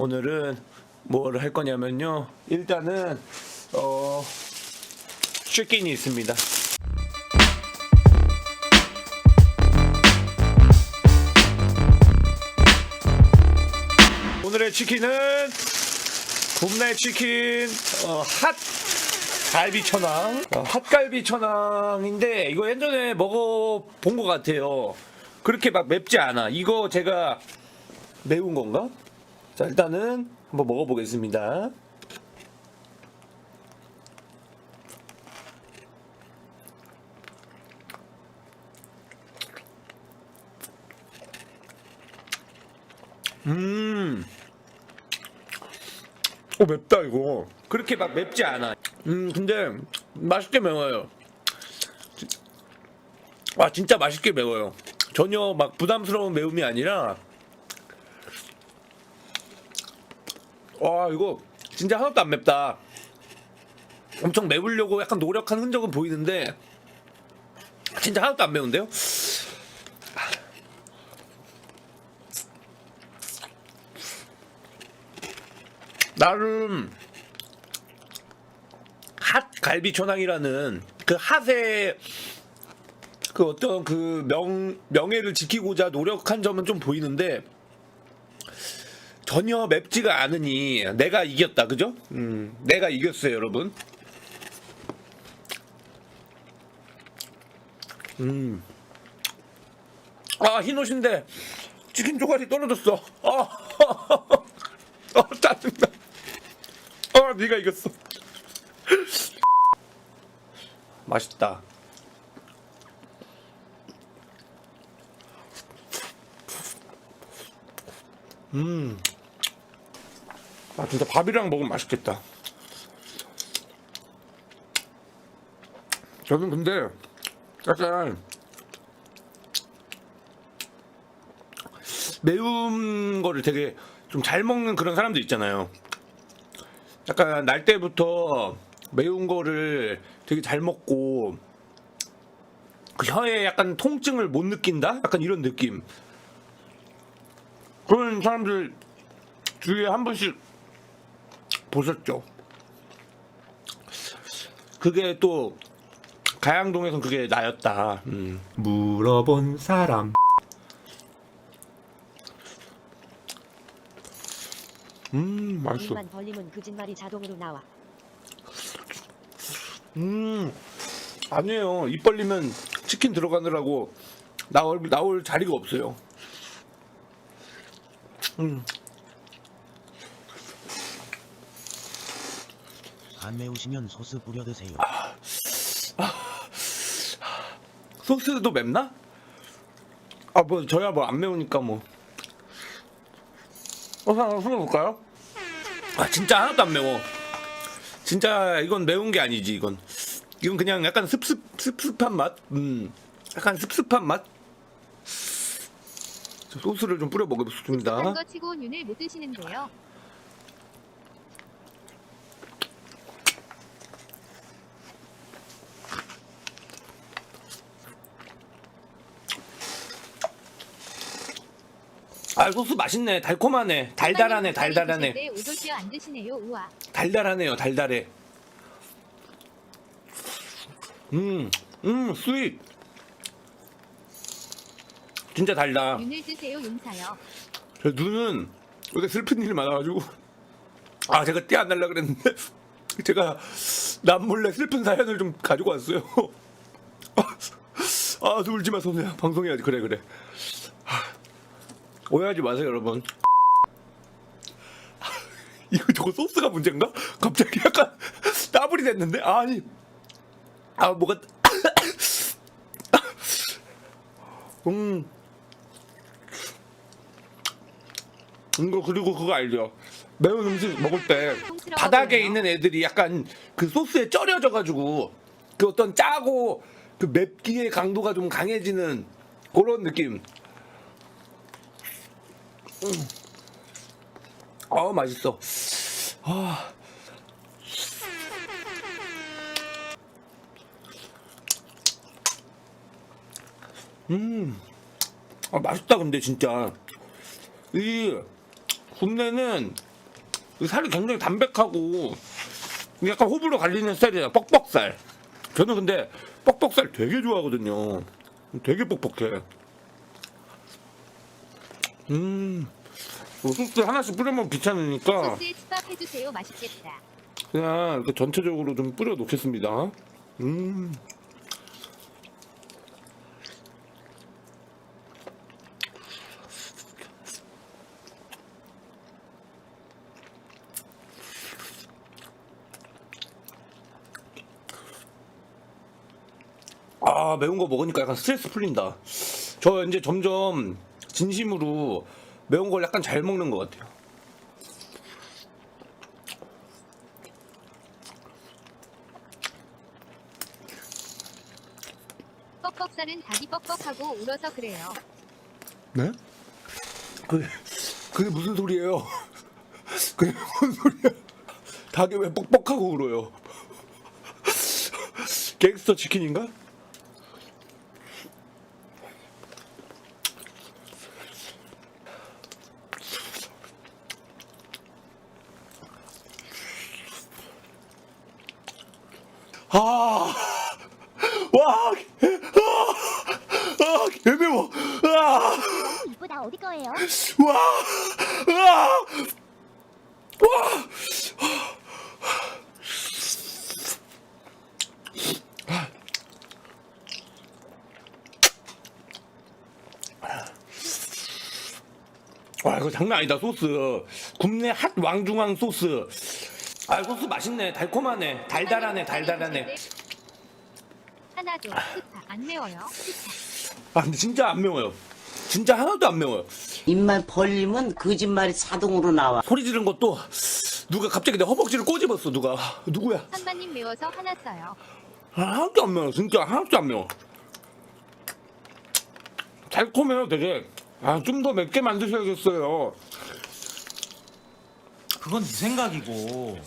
오늘은 뭘 할 거냐면요. 일단은 어 치킨이 있습니다. 오늘의 치킨은 굽네 치킨 어, 핫 갈비 천왕 어, 핫갈비 천왕인데 이거 예전에 먹어본 것 같아요. 그렇게 막 맵지 않아. 이거 제가 매운 건가? 자 일단은 한번 먹어보겠습니다. 음. 어 맵다 이거. 그렇게 막 맵지 않아. 음 근데 맛있게 매워요. 와 진짜 맛있게 매워요. 전혀 막 부담스러운 매움이 아니라 와 이거 진짜 하나도 안 맵다. 엄청 매우려고 약간 노력한 흔적은 보이는데 진짜 하나도 안 매운데요? 나름 핫 갈비 초낭이라는 그 핫의 그 어떤 그 명, 명예를 지키고자 노력한 점은 좀 보이는데 전혀 맵지가 않으니 내가 이겼다 그죠? 음, 내가 이겼어요 여러분 음. 아 흰옷인데 치킨 조각이 떨어졌어 아, 아 짜증나 아 네가 이겼어 맛있다 음. 아 진짜 밥이랑 먹으면 맛있겠다. 저는 근데 약간 매운 거를 되게 좀 잘 먹는 그런 사람들 있잖아요. 약간 날 때부터 매운 거를 되게 잘 먹고 그 혀에 약간 통증을 못 느낀다? 약간 이런 느낌. 그런 사람들 주위에 한 번씩 보셨죠? 그게 또 가양동에선 그게 나였다. 음. 물어본 사람 음, 맛있어. 입만 벌리면 거짓말이 자동으로 나와. 음, 아니에요. 입 벌리면 치킨 들어가느라고 나올 나올 자리가 없어요. 음, 안 매우시면 소스 뿌려 드세요. 소스도 맵나? 아, 뭐 저야 뭐 안 매우니까 뭐. 어, 한번 풀어볼까요? 아, 진짜 하나도 안 매워. 진짜 이건 매운 게 아니지 이건. 이건 그냥 약간 습습 습습한 맛. 음, 약간 습습한 맛. 저 소스를 좀 뿌려 먹어보겠습니다. 한거 치고 눈을 못 뜨시는데요. 아, 소스 맛있네. 달콤하네. 달달하네. 달달하네. 안 드시네요. 우와. 달달하네요. 달달해. 음, 음, 스윗. 진짜 달다. 눈을 뜨세요. 용사요. 저 눈은 요새 슬픈 일이 많아가지고 아 제가 떼안 날라 그랬는데 제가 남몰래 슬픈 사연을 좀 가지고 왔어요. 아 울지 마 선우야 방송해야지 그래 그래. 아, 오해하지 마세요 여러분. 이거 저거 소스가 문제인가? 갑자기 약간 따블이 됐는데 아니 아 뭐가 음 이거 그리고 그거 알죠? 매운 음식 먹을 때 바닥에 있는 애들이 약간 그 소스에 쩔여져 가지고 그 어떤 짜고 그 맵기의 강도가 좀 강해지는 그런 느낌. 음. 아 맛있어. 아. 음. 아 맛있다 근데 진짜 이 굽내는 이 살이 굉장히 담백하고 약간 호불호 갈리는 스타일이에요. 뻑뻑살. 저는 근데 뻑뻑살 되게 좋아하거든요. 되게 뻑뻑해. 음, 뭐 소스 하나씩 뿌려먹으면 귀찮으니까 소스에 집밥 해주세요. 맛있겠다. 그냥 이렇게 전체적으로 좀 뿌려 놓겠습니다. 음. 아 매운 거 먹으니까 약간 스트레스 풀린다. 저 이제 점점 진심으로 매운 걸 약간 잘 먹는 것 같아요. 뻑뻑살은 닭이 뻑뻑하고 울어서 그래요. 네? 그 그게 무슨 소리예요? 그게 무슨 소리야? 닭이 왜 뻑뻑하고 울어요? 갱스터 치킨인가? 아, 와, 아, 아, 개매워, 아. 이쁘다 어디 거예요? 와! 와! 와! 와 이거 장난 아니다 소스 국내 핫 왕중왕 소스 아 소스 맛있네. 달콤하네. 달달하네 달달하네. 하나도 안 매워요. 아 근데 진짜 안 매워요. 진짜 하나도 안 매워요. 입만 벌리면 거짓말이 자동으로 나와. 소리 지른 것도 누가 갑자기 내 허벅지를 꼬집었어 누가. 누구야? 선반님 매워서 화났어요. 아, 하나도 안 매워 진짜 하나도 안 매워. 달콤해요 되게. 아 좀 더 맵게 만드셔야겠어요 그건 네 생각이고.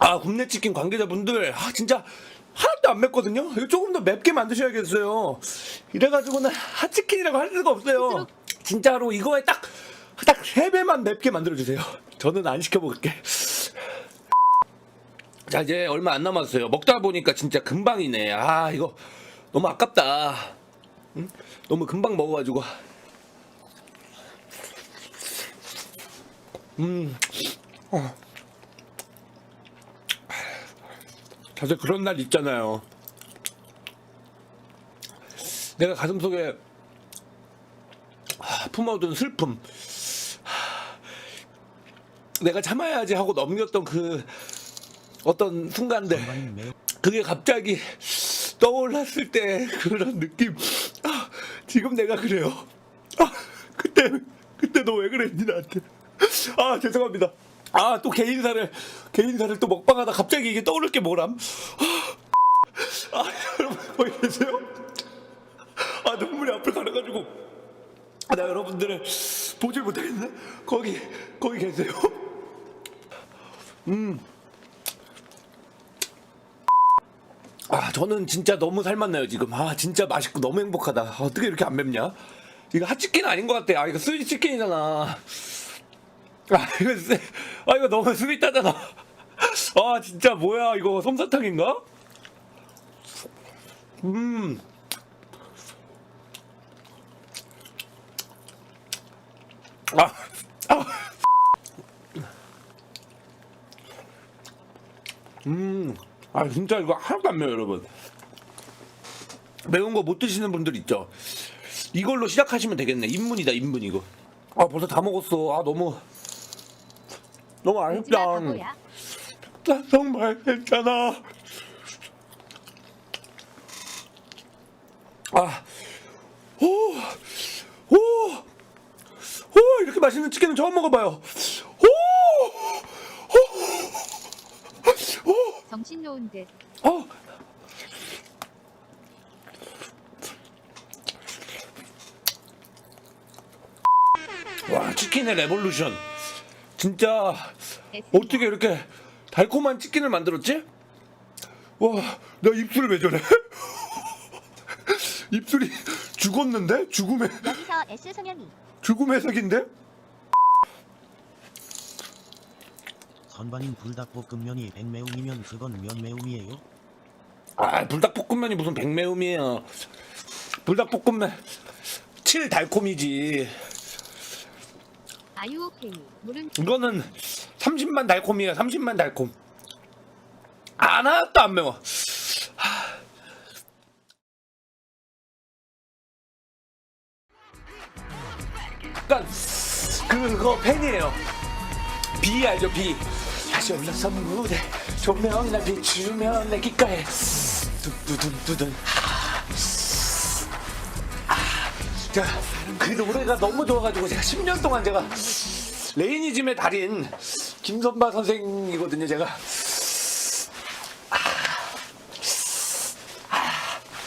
아 국내 치킨 관계자분들 아 진짜 하나도 안 맵거든요? 이거 조금 더 맵게 만드셔야겠어요. 이래가지고는 핫치킨이라고 할 수가 없어요. 진짜로 이거에 딱 딱 세 배만 맵게 만들어주세요. 저는 안 시켜먹을게. 자 이제 얼마 안 남았어요. 먹다 보니까 진짜 금방이네. 아 이거 너무 아깝다. 응? 너무 금방 먹어가지고. 음 어. 다들 그런 날 있잖아요. 내가 가슴 속에 하, 품어둔 슬픔. 하, 내가 참아야지 하고 넘겼던 그 어떤 순간들. 그게 갑자기 떠올랐을 때 그런 느낌. 아, 지금 내가 그래요. 아, 그때 그때 너 왜 그랬니 나한테. 아 죄송합니다 아 또 개인사를 개인사를 또 먹방하다 갑자기 이게 떠오를 게 뭐람? 아, 아 여러분 거기 계세요? 아 눈물이 앞을 가려가지고. 아, 나 여러분들을 보질 못하겠네. 거기 거기 계세요? 아 저는 진짜 너무 살맛나요 지금. 아 진짜 맛있고 너무 행복하다. 아, 어떻게 이렇게 안 맵냐? 이거 핫치킨 아닌 것 같아. 아 이거 스윗 치킨이잖아 아 이거 쎄- 아 이거 너무 스윗하잖아 아 진짜 뭐야 이거 솜사탕인가 음 아, 아. 음, 아 진짜 이거 하나도 안 매워 여러분. 매운 거 못 드시는 분들 있죠. 이걸로 시작하시면 되겠네. 입문이다 입문 이거. 아 벌써 다 먹었어. 아 너무 너무 아쉽다. 정말 괜찮아. 아, 오, 오, 오 이렇게 맛있는 치킨은 처음 먹어봐요. 오, 오. 정신 놓은 듯. 어. 와 치킨의 레볼루션 진짜 어떻게 이렇게 달콤한 치킨을 만들었지? 와 나 입술이 왜 저래? 입술이 죽었는데? 죽음의 여기서 S 소년이 죽음의 색인데? 선반인 불닭볶음면이 백매움이면 그건 면 매움이에요? 아 불닭볶음면이 무슨 백매움이에요 불닭볶음면 칠 달콤이지 아유 오케이. 물은 이거는 30만 달콤이에요. 30만 달콤. 하나도 안 매워. 하. 약간 그거 팬이에요. 비 알죠 비? 다시 올라서 무대 조명이나 비추면 내 귓가에 두두둔두둔 자, 그 노래가 너무 좋아가지고 제가 10년 동안 제가 레이니즘의 달인 김선바 선생이거든요 제가